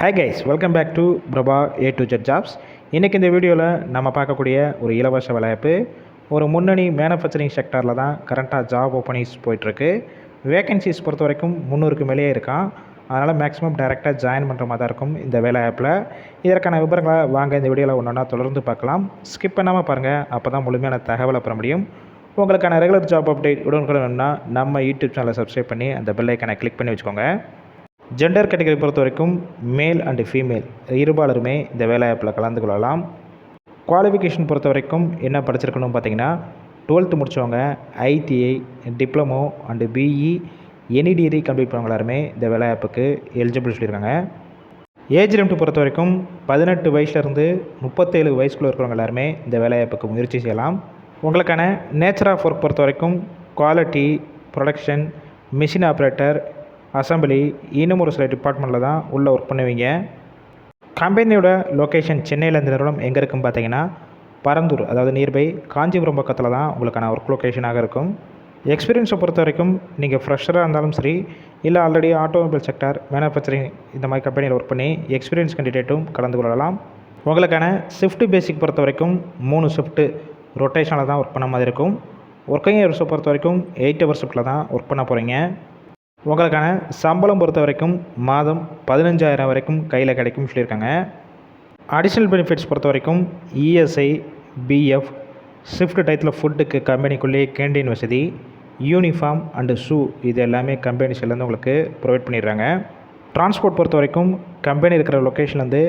Hey guys welcome back to Prabha A to Z jobs இன்றைக்கி இந்த வீடியோவில் நம்ம பார்க்கக்கூடிய ஒரு இலவச விளையாப்பு ஒரு முன்னணி மேனுஃபேக்சரிங் செக்டாரில் தான் கரண்ட்டாக ஜாப் ஓப்பனிங்ஸ் போயிட்டுருக்கு. வேகன்சிஸ் பொறுத்த வரைக்கும் முந்நூறுக்கு மேலேயே இருக்கான். அதனால் மேக்ஸிமம் டைரெக்டாக ஜாயின் பண்ணுற மாதிரி தான் இருக்கும் இந்த வேலை ஆப்பில் இதற்கான விவரங்களை வாங்க இந்த வீடியோவில் ஒன்று ஒன்றா தொடர்ந்து பார்க்கலாம். ஸ்கிப் பண்ணாமல் பாருங்கள் அப்போ தான் முழுமையான தகவலை பெற முடியும். உங்களுக்கான ரெகுலர் ஜாப் அப்டேட் உடனுக்குடன்னா நம்ம யூடியூப் சேனலை சப்ஸ்கிரைப் பண்ணி அந்த பெல் ஐக்கனை கிளிக் பண்ணி வச்சுக்கோங்க. ஜெண்டர் கேட்டகரி பொறுத்த வரைக்கும் மேல் அண்டு ஃபீமேல் இருபாலருமே இந்த வேலைவாய்ப்பில் கலந்து கொள்ளலாம். குவாலிஃபிகேஷன் பொறுத்த வரைக்கும் என்ன படிச்சிருக்கணும் பார்த்தீங்கன்னா டுவெல்த்து முடித்தவங்க ITI diploma and BE any degree complete பண்ணவங்க எல்லாருமே இந்த வேலைவாய்ப்புக்கு எலிஜிபிள் சொல்லியிருக்காங்க. ஏஜ் லிமிட் பொறுத்த வரைக்கும் பதினெட்டு வயசுலேருந்து முப்பத்தேழு வயசுக்குள்ளே இருக்கிறவங்க எல்லாருமே இந்த வேலைவாய்ப்புக்கு முயற்சி செய்யலாம். உங்களுக்கான நேச்சர் ஆஃப் ஒர்க் பொறுத்த வரைக்கும் quality production machine operator assembly இன்னும் ஒரு சில டிபார்ட்மெண்ட்டில் தான் உள்ளே ஒர்க் பண்ணுவீங்க. கம்பெனியோட லொக்கேஷன் சென்னையில் இந்த நிறுவனம் எங்கே இருக்குன்னு பார்த்தீங்கன்னா பரந்தூர் அதாவது நியர்பை காஞ்சிபுரம் பக்கத்தில் தான் உங்களுக்கான ஒர்க் லொக்கேஷனாக இருக்கும். எக்ஸ்பீரியன்ஸை பொறுத்த வரைக்கும் நீங்கள் ஃப்ரெஷராக இருந்தாலும் சரி இல்லை ஆல்ரெடி ஆட்டோமொபைல் செக்டார் மேனுஃபேக்சரிங் இந்த மாதிரி கம்பெனியில் ஒர்க் பண்ணி எக்ஸ்பீரியன்ஸ் கேண்டிடேட்டும் கலந்து கொள்ளலாம். உங்களுக்கான ஷிஃப்ட் பேசிக் பொறுத்த வரைக்கும் மூணு ஷிஃப்ட்டு ரொட்டேஷனில் தான் ஒர்க் பண்ண மாதிரி இருக்கும். ஒர்க்கிங் ஹவர்ஸை பொறுத்த வரைக்கும் எயிட் ஹவர் ஷிஃப்ட்டில் தான் ஒர்க் பண்ண போகிறீங்க உங்களுக்கான சம்பளம் பொறுத்த வரைக்கும் மாதம் பதினஞ்சாயிரம் வரைக்கும் கையில் கிடைக்கும் சொல்லியிருக்காங்க. அடிஷ்னல் பெனிஃபிட்ஸ் பொறுத்த வரைக்கும் இஎஸ்ஐ பிஎஃப் ஷிஃப்ட் டயத்தில் ஃபுட்டுக்கு கம்பெனிக்குள்ளேயே கேண்டீன் வசதி யூனிஃபார்ம் அண்டு ஷூ இது எல்லாமே கம்பெனி சைட்லேருந்து உங்களுக்கு ப்ரொவைட் பண்ணிடுறாங்க. டிரான்ஸ்போர்ட் பொறுத்த வரைக்கும் கம்பெனி இருக்கிற லொக்கேஷன்லேருந்து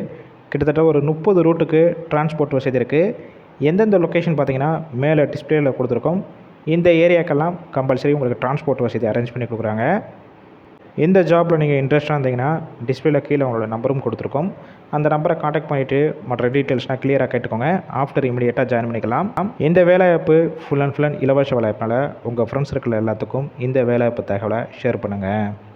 கிட்டத்தட்ட ஒரு முப்பது ரூட்டுக்கு டிரான்ஸ்போர்ட் வசதி இருக்குது எந்தெந்த லொக்கேஷன் பார்த்தீங்கன்னா மேலே டிஸ்பிளேயில் கொடுத்துருக்கோம். இந்த ஏரியாக்கெல்லாம் கம்பல்சரி உங்களுக்கு டிரான்ஸ்போர்ட் வசதி அரேஞ்ச் பண்ணி கொடுக்குறாங்க. இந்த ஜாப்பில் நீங்கள் இன்ட்ரெஸ்டாக இருந்தீங்கன்னா டிஸ்பிளேல கீழே உங்களோட நம்பரும் கொடுத்துருக்கோம். அந்த நம்பரை காண்டாக்ட் பண்ணிவிட்டு மற்ற டீட்டெயில்ஸ்னால் கிளியராக கேட்டுக்கோங்க. ஆஃப்டர் இமீடியட்டாக ஜாயின் பண்ணிக்கலாம். இந்த வேலைவாய்ப்பு ஃபுல் அண்ட் ஃபுல் அண்ட் இலவச வேலைவாய்ப்பினால உங்கள் ஃப்ரெண்ட்ஸ் இருக்கிற எல்லாத்துக்கும் இந்த வேலைவாய்ப்பு தகவலை ஷேர் பண்ணுங்கள்